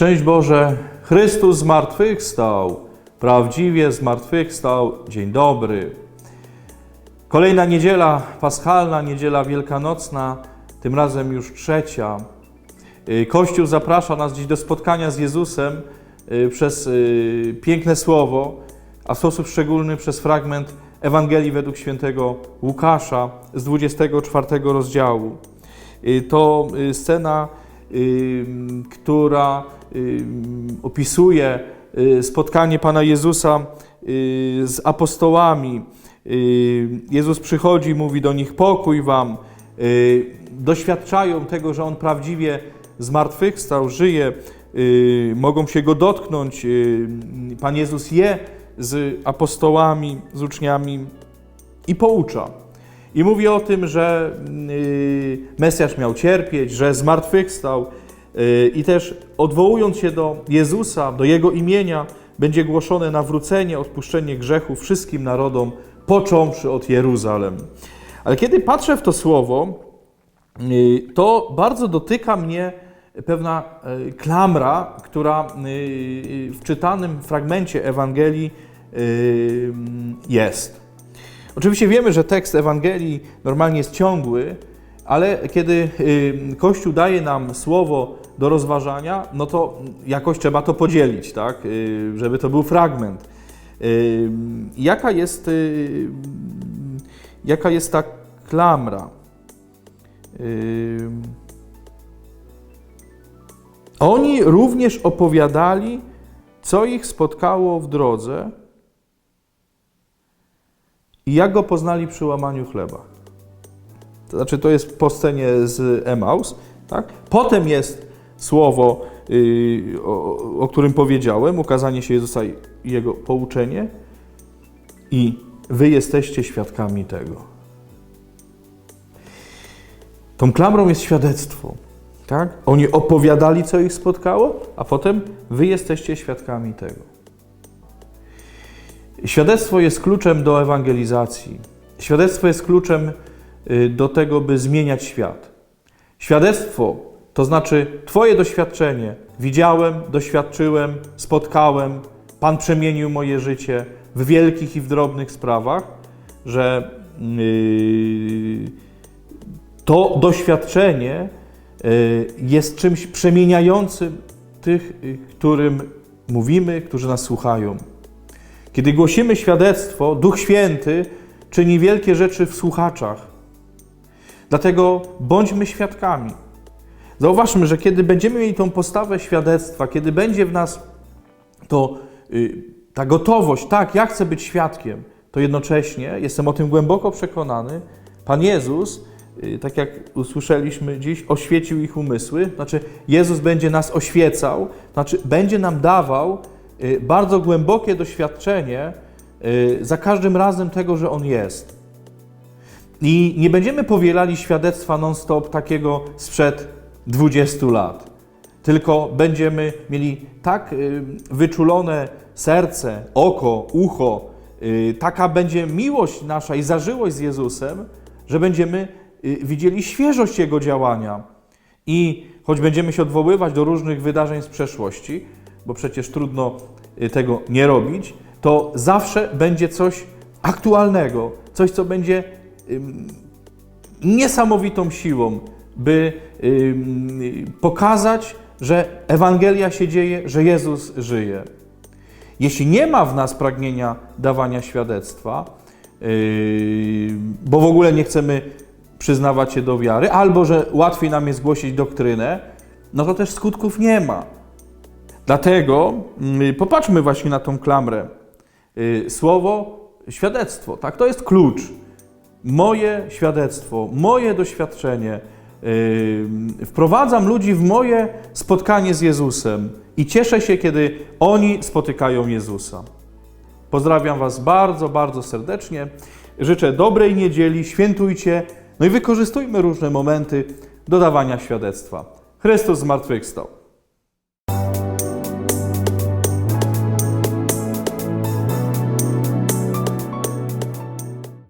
Szczęść Boże, Chrystus zmartwychwstał, prawdziwie zmartwychwstał. Dzień dobry. Kolejna niedziela paschalna, niedziela wielkanocna, tym razem już trzecia. Y, Kościół zaprasza nas dziś do spotkania z Jezusem y, przez y, piękne słowo, a w sposób szczególny przez fragment Ewangelii według świętego Łukasza z 24 rozdziału. To scena, która opisuje y, spotkanie Pana Jezusa y, z apostołami. Y, Jezus przychodzi, mówi do nich: Pokój wam. Doświadczają tego, że On prawdziwie zmartwychwstał, żyje, mogą się go dotknąć. Pan Jezus je z apostołami, z uczniami i poucza. I mówi o tym, że y, Mesjasz miał cierpieć, że zmartwychwstał y, i też odwołując się do Jezusa, do Jego imienia, będzie głoszone nawrócenie, odpuszczenie grzechów wszystkim narodom, począwszy od Jeruzalem. Ale kiedy patrzę w to słowo, y, to bardzo dotyka mnie pewna klamra, która w czytanym fragmencie Ewangelii jest. Oczywiście wiemy, że tekst Ewangelii normalnie jest ciągły, ale kiedy y, Kościół daje nam słowo do rozważania, no to jakoś trzeba to podzielić, tak? Y, żeby to był fragment. Y, Jaka jest, jaka jest ta klamra? Oni również opowiadali, co ich spotkało w drodze i jak go poznali przy łamaniu chleba. To znaczy, to jest po scenie z Emaus. Tak? Potem jest słowo, yy, o, o którym powiedziałem, ukazanie się Jezusa i Jego pouczenie. I wy jesteście świadkami tego. Tą klamrą jest świadectwo. Tak? Oni opowiadali, co ich spotkało, a potem wy jesteście świadkami tego. Świadectwo jest kluczem do ewangelizacji. Świadectwo jest kluczem y, do tego, by zmieniać świat. Świadectwo to znaczy Twoje doświadczenie. Widziałem, doświadczyłem, spotkałem, Pan przemienił moje życie w wielkich i w drobnych sprawach, że yy, to doświadczenie y, jest czymś przemieniającym tych, y, którym mówimy, którzy nas słuchają. Kiedy głosimy świadectwo, Duch Święty czyni wielkie rzeczy w słuchaczach. Dlatego bądźmy świadkami. Zauważmy, że kiedy będziemy mieli tą postawę świadectwa, kiedy będzie w nas to, y, ta gotowość, tak, ja chcę być świadkiem, to jednocześnie, jestem o tym głęboko przekonany, Pan Jezus, y, tak jak usłyszeliśmy dziś, oświecił ich umysły, znaczy Jezus będzie nas oświecał, znaczy będzie nam dawał bardzo głębokie doświadczenie y, za każdym razem tego, że On jest. I nie będziemy powielali świadectwa non-stop takiego sprzed 20 lat, tylko będziemy mieli tak y, wyczulone serce, oko, ucho, y, taka będzie miłość nasza i zażyłość z Jezusem, że będziemy y, widzieli świeżość Jego działania. I choć będziemy się odwoływać do różnych wydarzeń z przeszłości, bo przecież trudno y, tego nie robić, to zawsze będzie coś aktualnego, coś, co będzie niesamowitą siłą, by pokazać, że Ewangelia się dzieje, że Jezus żyje. Jeśli nie ma w nas pragnienia dawania świadectwa, yy, bo w ogóle nie chcemy przyznawać się do wiary, albo że łatwiej nam jest głosić doktrynę, no to też skutków nie ma. Dlatego yy, popatrzmy właśnie na tą klamrę. Yy, Słowo, świadectwo, tak? To jest klucz. Moje świadectwo, moje doświadczenie. Yy, Wprowadzam ludzi w moje spotkanie z Jezusem i cieszę się, kiedy oni spotykają Jezusa. Pozdrawiam Was bardzo, bardzo serdecznie. Życzę dobrej niedzieli, świętujcie, no i wykorzystujmy różne momenty do dawania świadectwa. Chrystus zmartwychwstał.